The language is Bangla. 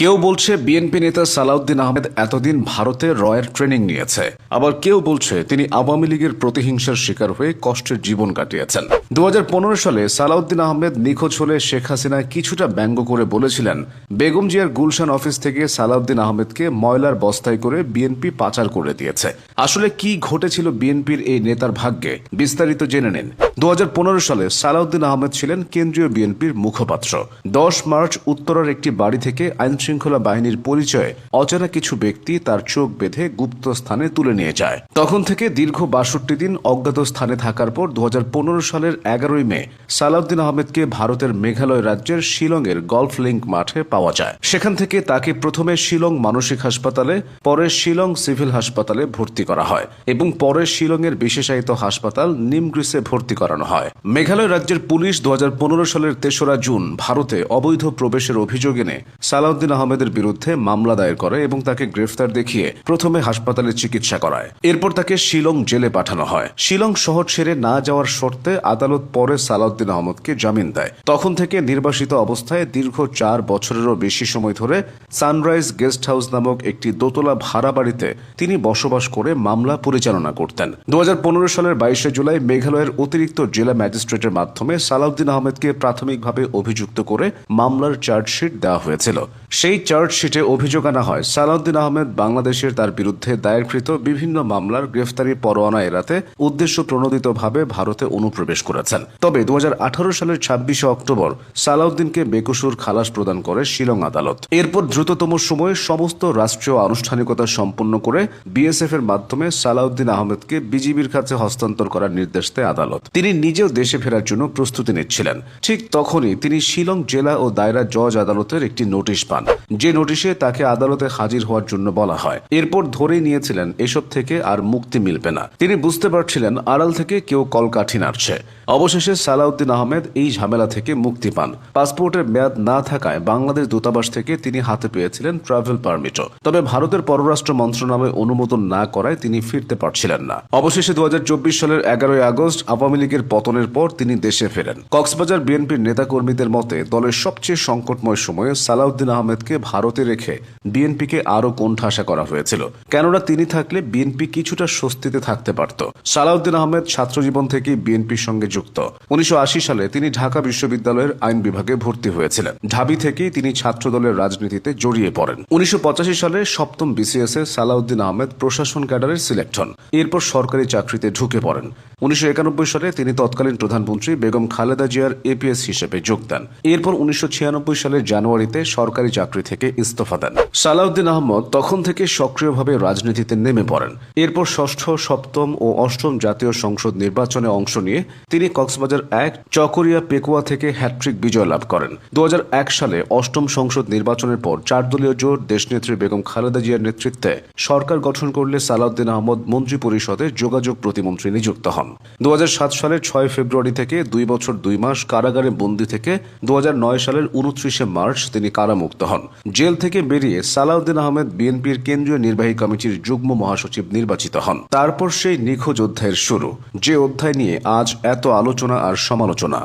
কেউ বলছে বিএনপি নেতা সালাউদ্দিন আহমেদ এতদিন ভারতে রয়ের ট্রেনিং নিয়েছে। আবার কেউ বলছে তিনি আওয়ামী লীগের প্রতিহিংসার শিকার হয়ে কষ্টের জীবন কাটিয়েছেন। দু হাজার পনেরো সালে সালাউদ্দিন আহমেদ নিখোঁজ হলে শেখ হাসিনা কিছুটা ব্যঙ্গ করে বলেছিলেন, বেগম জিয়ার গুলশান অফিস থেকে সালাউদ্দিন আহমেদকে ময়লার বস্তায় করে বিএনপি পাচার করে দিয়েছে। আসলে কি ঘটেছিল বিএনপির এই নেতার ভাগ্যে? বিস্তারিত জেনে নিন। দু হাজার পনেরো সালে সালাউদ্দিন আহমেদ ছিলেন কেন্দ্রীয় বিএনপির মুখপাত্র। দশ মার্চ উত্তরার একটি বাড়ি থেকে আইন শৃঙ্খলা বাহিনীর পরিচয়ে অচেনা কিছু ব্যক্তি তার চোখ বেঁধে গুপ্ত স্থানে তুলে নিয়ে যায়। তখন থেকে দীর্ঘ বাষট্টি দিন অজ্ঞাত স্থানে থাকার পর দু হাজার পনেরো সালের এগারোই মে সালাউদ্দিন আহমেদকে ভারতের মেঘালয় রাজ্যের শিলংয়ের গলফ লিঙ্ক মাঠে পাওয়া যায়। সেখান থেকে তাকে প্রথমে শিলং মানসিক হাসপাতালে, পরে শিলং সিভিল হাসপাতালে ভর্তি করা হয় এবং পরে শিলংয়ের বিশেষায়িত হাসপাতাল নিমগ্রিসে ভর্তি করানো হয়। মেঘালয় রাজ্যের পুলিশ দু হাজার পনেরো সালের তেসরা জুন ভারতে অবৈধ প্রবেশের অভিযোগ এনে সালাউদ্দিন আহমেদের বিরুদ্ধে মামলা দায়ের করে এবং তাকে গ্রেফতার দেখিয়ে প্রথমে হাসপাতালে চিকিৎসা করায়। এরপর তাকে শিলং জেলে পাঠানো হয়। শিলং শহর ছেড়ে না যাওয়ার শর্তে আদালত পরে সালাউদ্দিন আহমদকে জামিন দেয়। তখন থেকে নির্বাসিত অবস্থায় দীর্ঘ চার বছরেরও বেশি সময় ধরে সানরাইজ গেস্ট হাউস নামক একটি দোতলা ভাড়া বাড়িতে তিনি বসবাস করে মামলা পরিচালনা করতেন। দু হাজার পনেরো সালের বাইশে জুলাই মেঘালয়ের অতিরিক্ত জেলা ম্যাজিস্ট্রেটের মাধ্যমে সালাউদ্দিন আহমেদকে প্রাথমিকভাবে অভিযুক্ত করে মামলার চার্জশিট দেওয়া হয়েছিল। সেই চার্জশিটে অভিযোগ আনা হয়, সালাউদ্দিন আহমেদ বাংলাদেশের তার বিরুদ্ধে দায়েরকৃত বিভিন্ন মামলার গ্রেফতারি পরোয়ানা এড়াতে উদ্দেশ্য প্রণোদিতভাবে ভারতে অনুপ্রবেশ করেছেন। তবে দু সালের ছাব্বিশে অক্টোবর সালাউদ্দিনকে বেকসুর খালাস প্রদান করে শিলং আদালত। এরপর দ্রুততম সময়ে সমস্ত রাষ্ট্রীয় আনুষ্ঠানিকতা সম্পন্ন করে বিএসএফ এর মাধ্যমে সালাউদ্দিন আহমেদকে বিজিবির কাছে হস্তান্তর করার নির্দেশ দেয় আদালত। তিনি নিজেও দেশে ফেরার জন্য প্রস্তুতি নিচ্ছিলেন। ঠিক তখনই তিনি শিলং জেলা ও দায়রা জজ আদালতের একটি নোটিশ পান, যে নোটিশে তাকে আদালতে হাজির হওয়ার জন্য বলা হয়। এরপর ধরেই নিয়েছিলেন, এসব থেকে আর মুক্তি মিলবে না। তিনি বুঝতে পারছিলেন, আড়াল থেকে কেউ কলকাঠি নাড়ছে। অবশেষে সালাউদ্দিন আহমেদ এই ঝামেলা থেকে মুক্তি পান। পাসপোর্টের মেয়াদ না থাকায় বাংলাদেশ দূতাবাস থেকে তিনি হাতে পেয়েছিলেন ট্রাভেল পারমিটও। তবে ভারতের পররাষ্ট্র মন্ত্রণালয় অনুমোদন না করায় তিনি ফিরতে পারছিলেন না। অবশেষে দু হাজার চব্বিশ সালের এগারোই আগস্ট আওয়ামী লীগের পতনের পর তিনি দেশে ফেরেন। কক্সবাজার বিএনপির নেতাকর্মীদের মতে, দলের সবচেয়ে সংকটময় সময়ে সালাউদ্দিন আহমেদকে ভারতে রেখে বিএনপিকে আরও কোণঠাসা করা হয়েছিল। কেননা তিনি থাকলে বিএনপি কিছুটা স্বস্তিতে থাকতে পারত। সালাউদ্দিন আহমেদ ছাত্রজীবন থেকে বিএনপির সঙ্গে যুক্ত। উনিশশো সালে তিনি ঢাকা বিশ্ববিদ্যালয়ের আইন বিভাগে ভর্তি হয়েছিলেন। ঢাবি থেকেই তিনি ছাত্র দলের রাজনীতিতে জড়িয়ে পড়েন। উনিশশো পঁচাশি সালে সপ্তম বিসিএস সালাউদ্দিন আহমেদ প্রশাসন ক্যাডারের সিলেক্ট হন। এরপর সরকারি চাকরিতে ঢুকে পড়েন। উনিশশো একানব্বই সালে তিনি তৎকালীন প্রধানমন্ত্রী বেগম খালেদা জিয়ার এপিএস হিসেবে যোগ দেন। এরপর উনিশশো ছিয়ানব্বই সালের জানুয়ারিতে সরকারি চাকরি থেকে ইস্তফা দেন। সালাউদ্দিন আহমদ তখন থেকে সক্রিয়ভাবে রাজনীতিতে নেমে পড়েন। এরপর ষষ্ঠ, সপ্তম ও অষ্টম জাতীয় সংসদ নির্বাচনে অংশ নিয়ে তিনি কক্সবাজার এক, চকরিয়া, পেকুয়া থেকে হ্যাট্রিক বিজয় লাভ করেন। দু হাজার এক সালে অষ্টম সংসদ নির্বাচনের পর চার দলীয় জোট দেশনেত্রী বেগম খালেদা জিয়ার নেতৃত্বে সরকার গঠন করলে সালাউদ্দিন আহমদ মন্ত্রী পরিষদে যোগাযোগ প্রতিমন্ত্রী নিযুক্ত হন। দু সাত সালের ছয় ফেব্রুয়ারি থেকে দুই বছর দুই মাস কারাগারে বন্দী থেকে দুহাজার নয় সালের উনত্রিশে মার্চ তিনি কারামুক্ত হন। জেল থেকে বেরিয়ে সালাউদ্দিন আহমেদ বিএনপির কেন্দ্রীয় নির্বাহী কমিটির যুগ্ম মহাসচিব নির্বাচিত হন। তারপর সেই নিখোঁজ অধ্যায়ের শুরু। যে অধ্যায় নিয়ে আজ এত আলোচনা আর সমালোচনা।